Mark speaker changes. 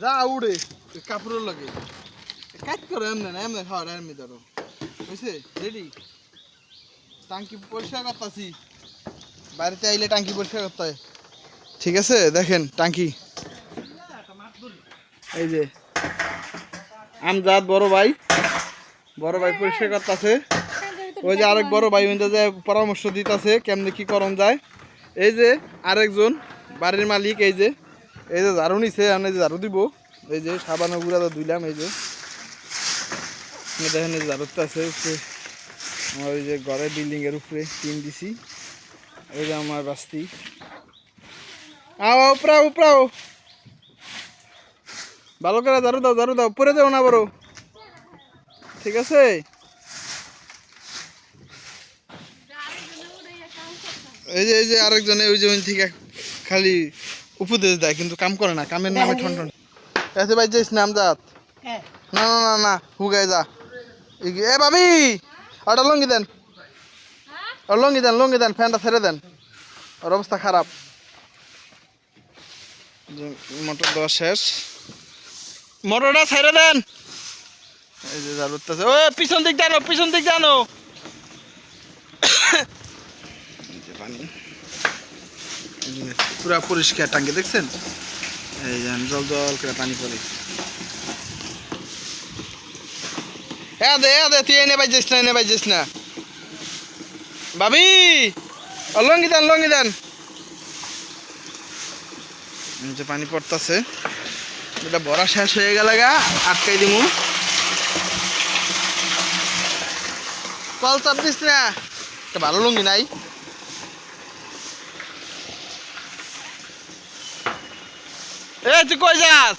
Speaker 1: যা উড়ে ওই কাপড়ের লাগে। কাজ করে এমনি না, এমনি খাওয়া এমনি ধরো। বুঝছে? রেডি টাঙ্কি পরিষ্কার করতেছি। বাড়িতে আইলে টাঙ্কি পরিষ্কার করতে হয়। ঠিক আছে? দেখেন টাঙ্কি। এই যে, আমজাদ বড় ভাই। বড় ভাই পরিষ্কার করতেছে। ওই যে আরেক বড় ভাই ওইটা যে পরামর্শ দিতেছে, কেমনে কি করণ যায়। এই যে আরেকজন, বাড়ির মালিক, এই যে। এই যে ঝাড়ু নিছে, আমি যে ঝাড়ু দিব। এই যে সাবান গুঁড়া তো ধুইলাম, এই যে। দেখেন এই যে ঝাড়ুতে আছে আমার ওই যে ঘরের বিল্ডিং এর উপরে টিন দিছি। এই যে আমার বাস্তি। আও উপরাও উপরাও ভালো করে ঝাড়ু দাও ঝাড়ু দাও পরে দাও না বড়। ঠিক আছে? এই যে এই যে আরেকজনে, ওই যে থেকে খালি উপদেশ দেয় কিন্তু কাম করে না কামের নামে ঠন ঠন এতে ভাই যাইস নাম জাত না না না না হুগাই যা। এ ভাবি! ওটা লঙ্গি দেন। ও লঙ্গি দেন লঙ্গি দেন ফ্যানটা ছেড়ে দেন। ওর অবস্থা খারাপ। যে মোটর দেওয়া শেষ। মোটরটা ছেড়ে দেন। এই যে যার উঠতেছে। ও পিছন দিক জানো পিছন দিক জানো। পানি। পুরা পরিষ্কার টাঙ্কি, দেখছেন? এই যে জল জল করে পানি হ্যাঁ দে দে, তুই এনে না এনে না। লঙ্গি লঙ্গি যে পানি পড়তেছে। এটা বড়া শেষ হয়ে গেল গা, আটকাই দিমু। কল চাপ দিস না। একটা ভালো লুঙ্গি নাই। এ তুই কই যাস